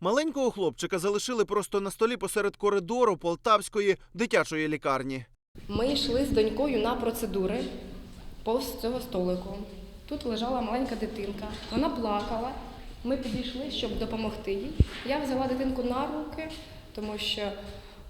Маленького хлопчика залишили просто на столі посеред коридору полтавської дитячої лікарні. Ми йшли з донькою на процедури повз цього столику. Тут лежала маленька дитинка. Вона плакала. Ми підійшли, щоб допомогти їй. Я взяла дитинку на руки, тому що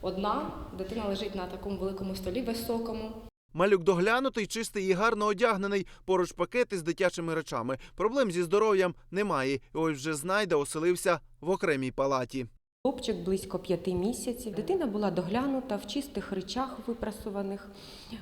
одна дитина лежить на такому великому столі високому. Малюк доглянутий, чистий і гарно одягнений. Поруч пакети з дитячими речами. Проблем зі здоров'ям немає. І ось вже знайде оселився в окремій палаті. Хлопчик близько п'яти місяців. Дитина була доглянута в чистих речах випрасуваних. Е,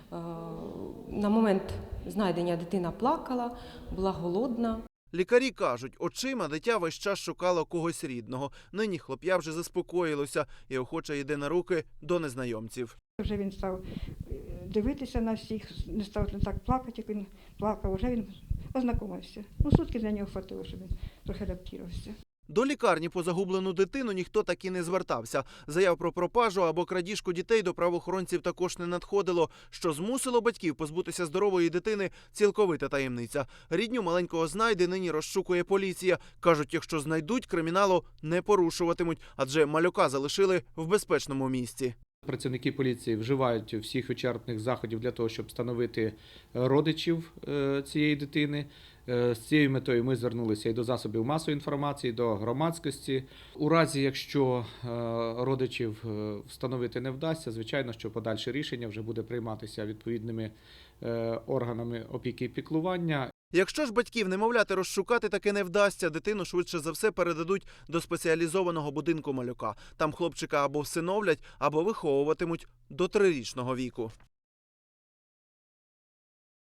На момент знайдення дитина плакала, була голодна. Лікарі кажуть, очима дитя весь час шукало когось рідного. Нині хлоп'я вже заспокоїлося і охоче йде на руки до незнайомців. Вже він став е, дивитися на всіх, не став не так плакати, як він плакав, вже він ознакомився. Ну, сутки для нього хватило, щоб він трохи адаптувався. До лікарні по загублену дитину ніхто так і не звертався. Заяв про пропажу або крадіжку дітей до правоохоронців також не надходило, що змусило батьків позбутися здорової дитини цілковита таємниця. Рідню маленького знайди нині розшукує поліція. кажуть, якщо знайдуть, криміналу не порушуватимуть, адже малюка залишили в безпечному місці. Працівники поліції вживають всіх вичерпних заходів для того, щоб встановити е, родичів е, цієї дитини. Е, З цією метою ми звернулися і до засобів масової інформації, і до громадськості. У разі, якщо родичів встановити не вдасться, звичайно, що подальше рішення вже буде прийматися відповідними органами опіки і піклування. Якщо ж батьків немовляти розшукати таки не вдасться, дитину швидше за все передадуть до спеціалізованого будинку малюка. Там хлопчика або всиновлять, або виховуватимуть до трирічного віку.